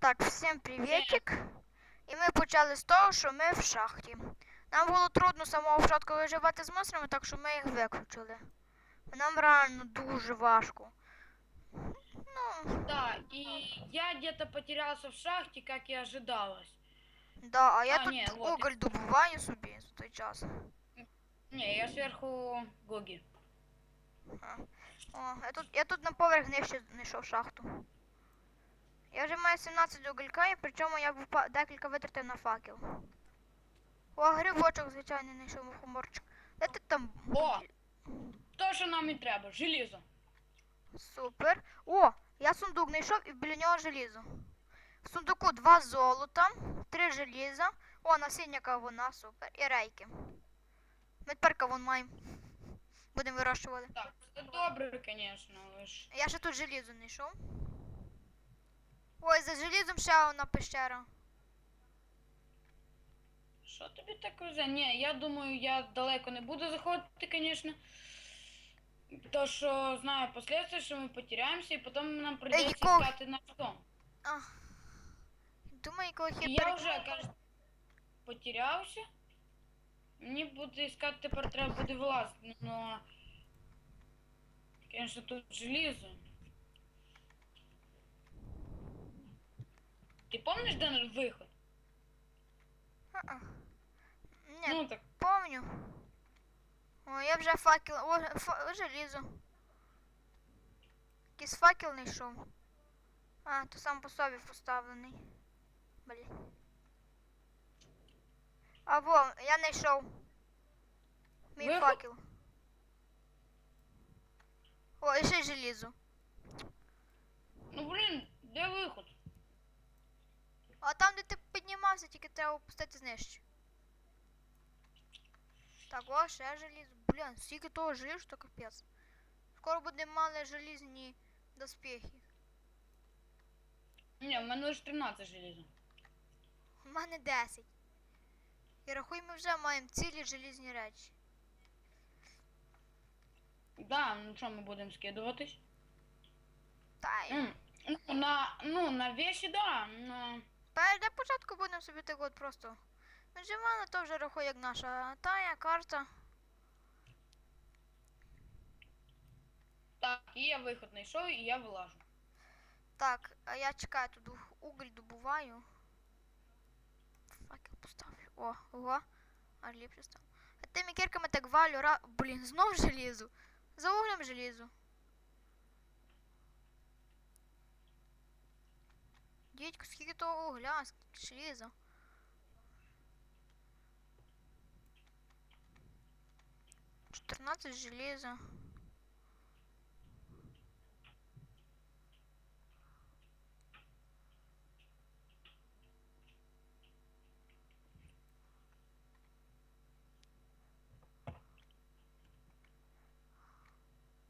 Так, всім привітик. І ми почали з того, що ми в шахті. Нам було трудно самого початку виживати з монстрами, так що ми їх виключили. Нам реально дуже важко. Ну, Да, и я где-то потерялся в шахте, как и ожидалось. да, а я А, тут ні, вот. уголь добуваю собі за той час. Не, я сверху Гоги. О, я тут, я тут на поверх нижче знайшов шахту. Я вже маю 17 уголька, і причому я декілька витратив на факел. О, грибочок, звичайно, знайшов мухоморчик. Де ти там? О! То, що нам і треба, желізо. Супер. О, я сундук знайшов і біля нього желізо. В сундуку два золота, три желіза. О, насіння кавуна, супер. І рейки. Ми тепер кавун маємо. Будемо вирощувати. Так, це добре, конечно, ви ж. Я ще тут желізо знайшов. Ой, за желізом ще одна пещера. Що тобі так везе? Ні, я думаю, я далеко не буду заходити, конечно. То, що знаю последствия, що ми потеряємося, і потім нам прийдеться якого- искати наш дом. Думаю, І хіпер... я вже, кажуть, потерявся. Мені буде искати тепер треба буде вилазити, но... Конечно, тут желізо. Ти помниш, де наш виход? А-а. Ні, Ну так, помню. О, я вже факел. О, фа... желізо. Якийсь факел знайшов. А, то сам по собі поставлений. Блін. А во, я знайшов. Мій Виход? факел. О, і ще й желізо. ну блін, де виход? А там, де ти піднімався, тільки треба опустити знижче. Так, о, ще желізо. Блін, скільки того желізу, то капець. Скоро будемо мали желізні доспіхи. Ні, в мене лише 13 желіза. У мене 10. І рахуй, ми вже маємо цілі желізні речі. Да, ну що ми будемо скидуватись? Та й. М, Ну, на, ну, на вещи, да, но... Перед початку будемо собі так от просто. Виживали, то вже рахуй як наша тая карта. Так, і я виход знайшов, і я вилажу. Так, а я чекаю тут уголь добуваю. Факел поставлю. О, ого. А ліпше став. А тими кірками так валю ра. Блін, знов желізу. За углем желізу. Дідько, скільки того угля, скільки желіза. Чотирнадцять.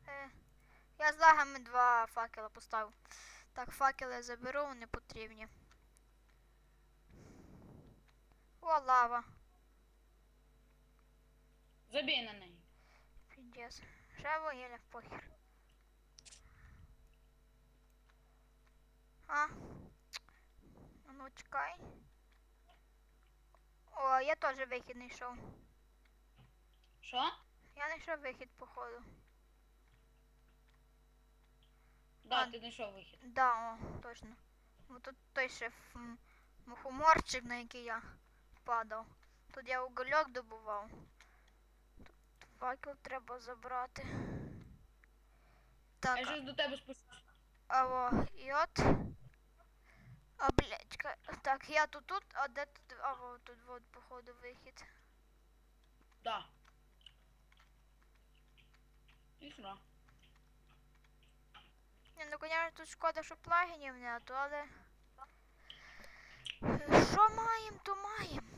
Е, я з лагами два факела поставив. Так, факели заберу, вони потрібні. О, лава. Забей на неї. Піздец. Ще вугілля похер. А. А ну чекай. О, я теж вихід не йшов. Що? Я не йшов вихід, походу. Да, ти знайшов вихід. Да, о, точно. Бо тут той ще мухоморчик, на який я падав. Тут я угольок добував. Тут факел треба забрати. Так, Я щось до тебе спущусь. а во, і от. А, блядь. Так, я тут тут, а де тут? А во, тут вот, походу, вихід. Да. І сюди. Ну, тут шкода, що плагінів нету, але. е, Що маємо, то маємо.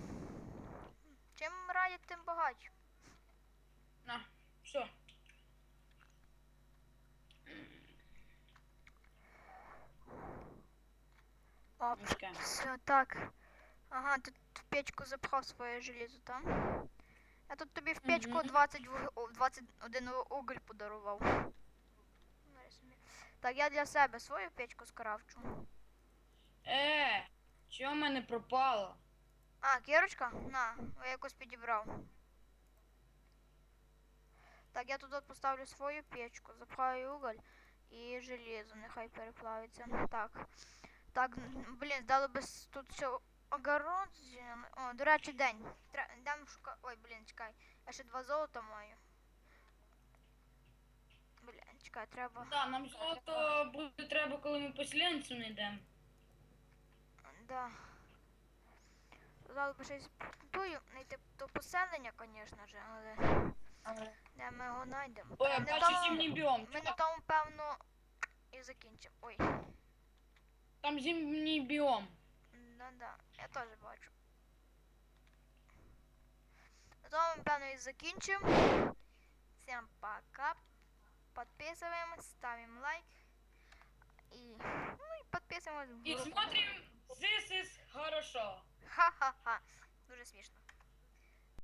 Чим радять, тим багаті. На, все. Оп, все, так. Ага, ти в печку запхав своє желізо там. Я тут тобі в печку Мгм. 20 21 уголь подарував. Так, я для себе свою печку скрафчу. Е, Що в мене пропало? А, кірочка? На, я якось підібрав. Так, я тут от поставлю свою печку, запхаю уголь і железо, нехай переплавиться. Так. Так, блін, здало би тут ще огород. О, до речі, день. Йдемо шукати. Ой, блін, чекай. Я ще два золота маю. Блін, чекай, треба. Так, нам золото буде треба, коли ми поселенців не йдемо. Да. Здало би щось тую, знайти то поселення, звісно ж, але. Де ми його знайдемо? Ой, я бачу тому- зимній біом. Ми на тому, певно, і закінчимо. Ой, Там зимній біом. ну да, я теж бачу. На тому, певно, і закінчимо. Всім пока. Підписуємось, ставим лайк. и, ну, и підписуємось. И смотрим This is хорошо. Ха-ха-ха. Дуже смішно.